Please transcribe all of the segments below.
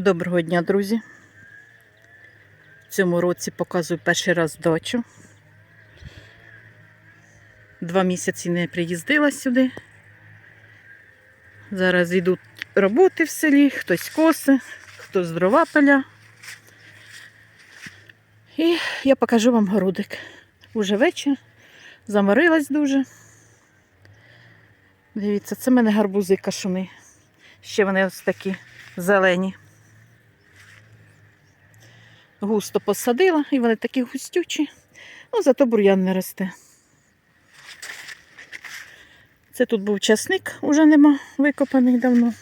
Доброго дня, друзі. В цьому році показую перший раз дачу. Два місяці не приїздила сюди. Зараз йдуть роботи в селі, хтось коси, хтось дрова пиля. І я покажу вам городик. Уже вечір. Заморилась дуже. Дивіться, це в мене гарбузи кашуни. Ще вони ось такі зелені. Густо посадила, і вони такі густючі, ну зато бур'ян не росте. Це тут був часник, уже нема викопаний давно.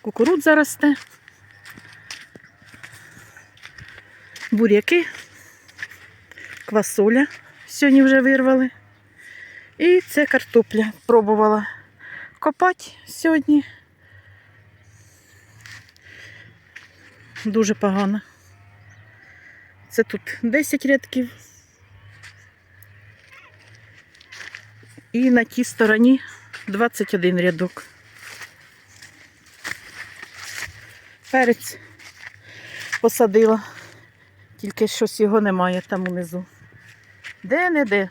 Кукурудза росте. Буряки, квасоля сьогодні вже вирвали. І це картопля. Пробувала копати сьогодні. Дуже погано. Це тут 10 рядків. І на тій стороні 21 рядок. Перець посадила, тільки щось його немає там унизу. Де-не-де.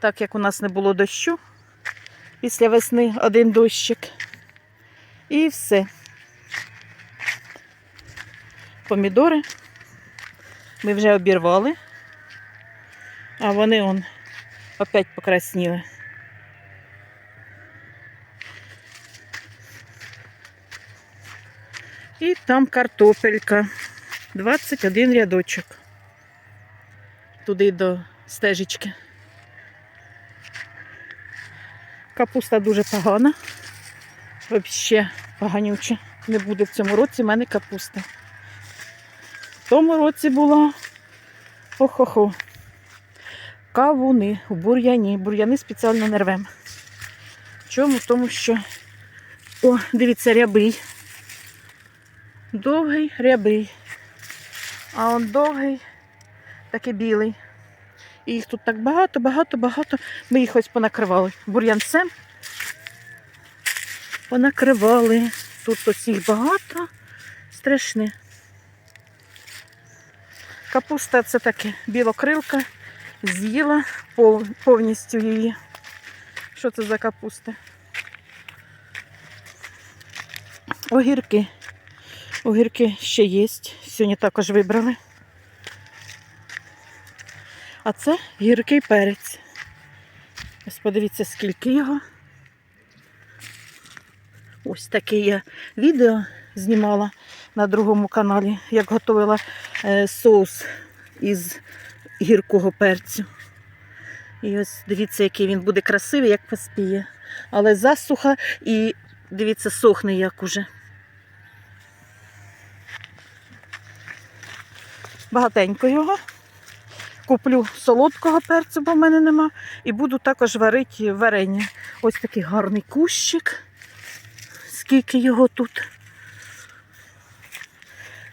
Так як у нас не було дощу, після весни один дощик. І все. Помідори ми вже обірвали, а вони он опять покрасніли. І там картопелька. 21 рядочок. Туди до стежечки. Капуста дуже погана. Взагалі поганюча. Не буде в цьому році в мене капуста. Тому році була хо-хо-хо. Кавуни у бур'яні. Бур'яни спеціально не рвем. Чому? Тому що, о, дивіться, рябий. Довгий рябий. А он довгий, такий білий. І їх тут так багато, багато, багато. Ми їх ось понакривали. Бур'янцем понакривали. Тут ось їх багато, страшне. Капуста це таке білокрилка. З'їла повністю її. Що це за капуста? Огірки. Огірки ще є. Сьогодні також вибрали. А це гіркий перець. Ось подивіться, скільки його. Ось таке я відео знімала на другому каналі, як готувала соус із гіркого перцю. І ось дивіться, який він буде красивий, як поспіє. Але засуха і дивіться, сохне як уже. Багатенько його. Куплю солодкого перцю, бо в мене нема. І буду також варити варення. Ось такий гарний кущик. Скільки його тут.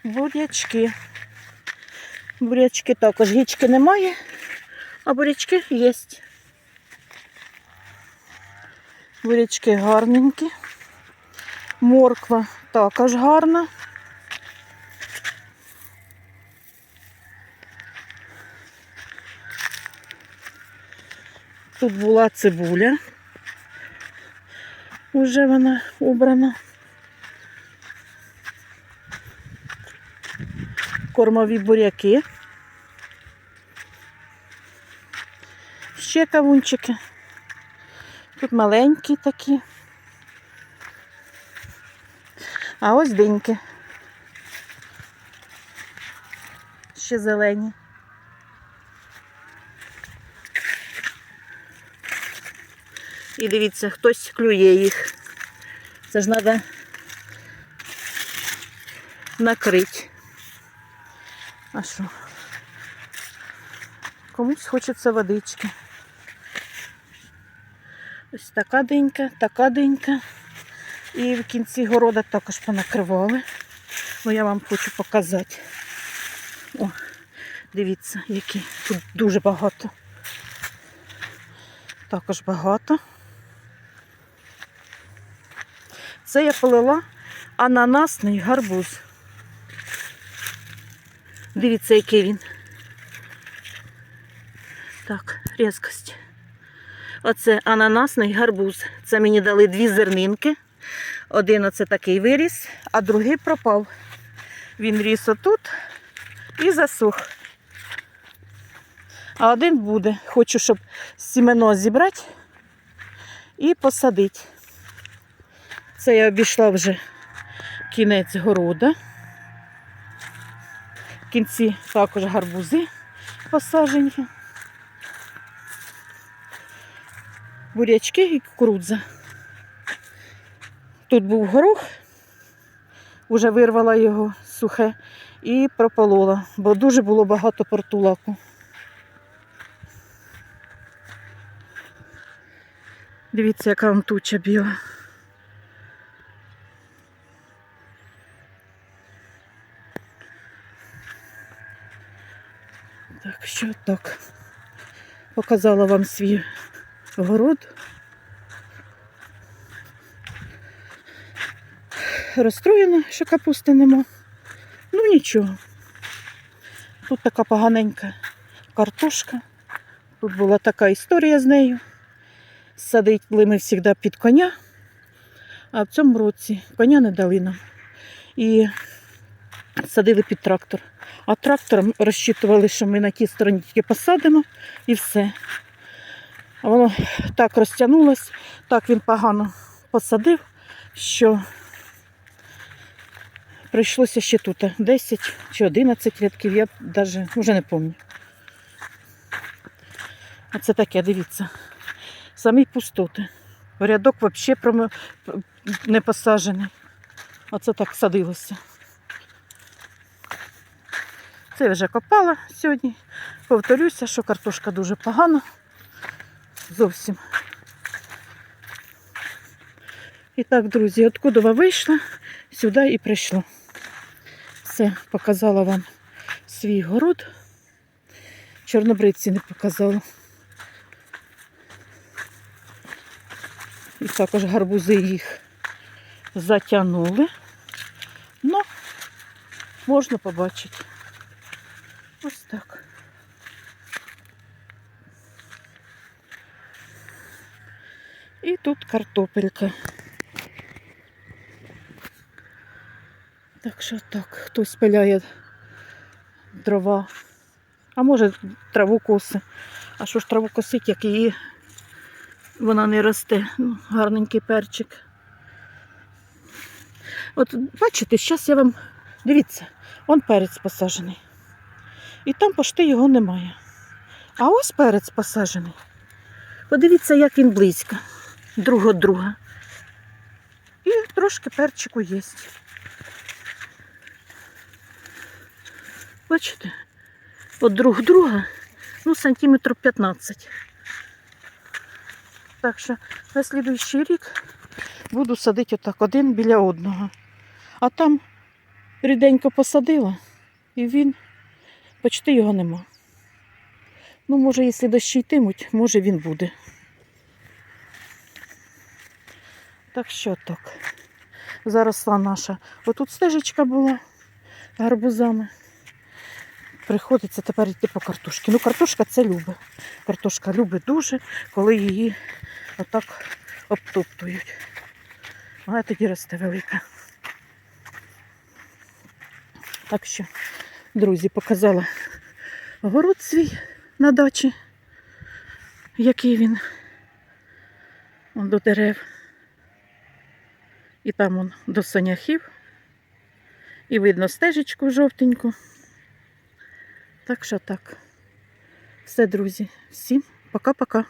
Бурячки. Бурячки також гічки немає, а бурячки є. Бурячки гарненькі. Морква також гарна. Тут була цибуля. Уже вона убрана. Кормові буряки. Ще кавунчики. Тут маленькі такі. А ось диньки. Ще зелені. І дивіться, хтось клює їх. Це ж треба накрити. А що? Комусь хочеться водички. Ось така денька, така денька. І в кінці города також понакривали. Ну, я вам хочу показати. О, дивіться, які тут дуже багато. Також багато. Це я полила ананасний гарбуз. Дивіться, який він. Так, різкость. Оце ананасний гарбуз. Це мені дали дві зернинки. Один оце такий виріс, а другий пропав. Він ріс отут і засух. А один буде. Хочу, щоб сімено зібрати і посадити. Це я обійшла вже кінець города. Кінці також гарбузи посаджені. Бурячки і кукурудза. Тут був горох, вже вирвала його сухе і прополола, бо дуже було багато портулаку. Дивіться, яка вам туча біла. Що так. Показала вам свій город. Розстроєна, що капусти нема. Ну нічого. Тут така поганенька картошка. Тут була така історія з нею. Садить ми завжди під коня, а в цьому році коня не дали нам. І садили під трактор. А трактором розчитували, що ми на тій стороні тільки посадимо і все. А воно так розтягнулось, так він погано посадив, що прийшлося ще тут 10 чи 11 рядків, я навіть вже не пам'ятаю. А це таке, дивіться. Самі пустоти. Рядок взагалі не посаджений. Оце так садилося. Це вже копала сьогодні. Повторюся, що картошка дуже погана. Зовсім. І так, друзі, откуда вийшла, сюди і прийшла. Все, показала вам свій город. Чорнобривці не показала. І також гарбузи їх затягнули. Ну, можна побачити. Ось так. І тут картопелька. Так що так, хтось пиляє дрова. А може траву коси. А що ж траву косить, як її вона не росте. Ну, гарненький перчик. От бачите, зараз я вам. Дивіться, он перець посаджений. І там пошти його немає. А ось перець посаджений. Подивіться, як він близько. Друг від друга. І трошки перчику є. Бачите? От друг друга, ну, сантиметрів 15. Так що на слідуючий рік буду садити отак один біля одного. А там ріденько посадила, і він почти його нема. Ну, може, якщо дощі йтимуть, може він буде. Так що так. Заросла наша. Отут стежечка була гарбузами. Приходиться тепер йти по картошці. Ну, картошка це любить. Картошка любить дуже, коли її отак обтоптують. Вона тоді росте велика. Так що, друзі, показала город свій на дачі, який він он до дерев. І там он до соняхів. І видно стежечку жовтеньку. Так що так. Все, друзі. Всім пока-пока.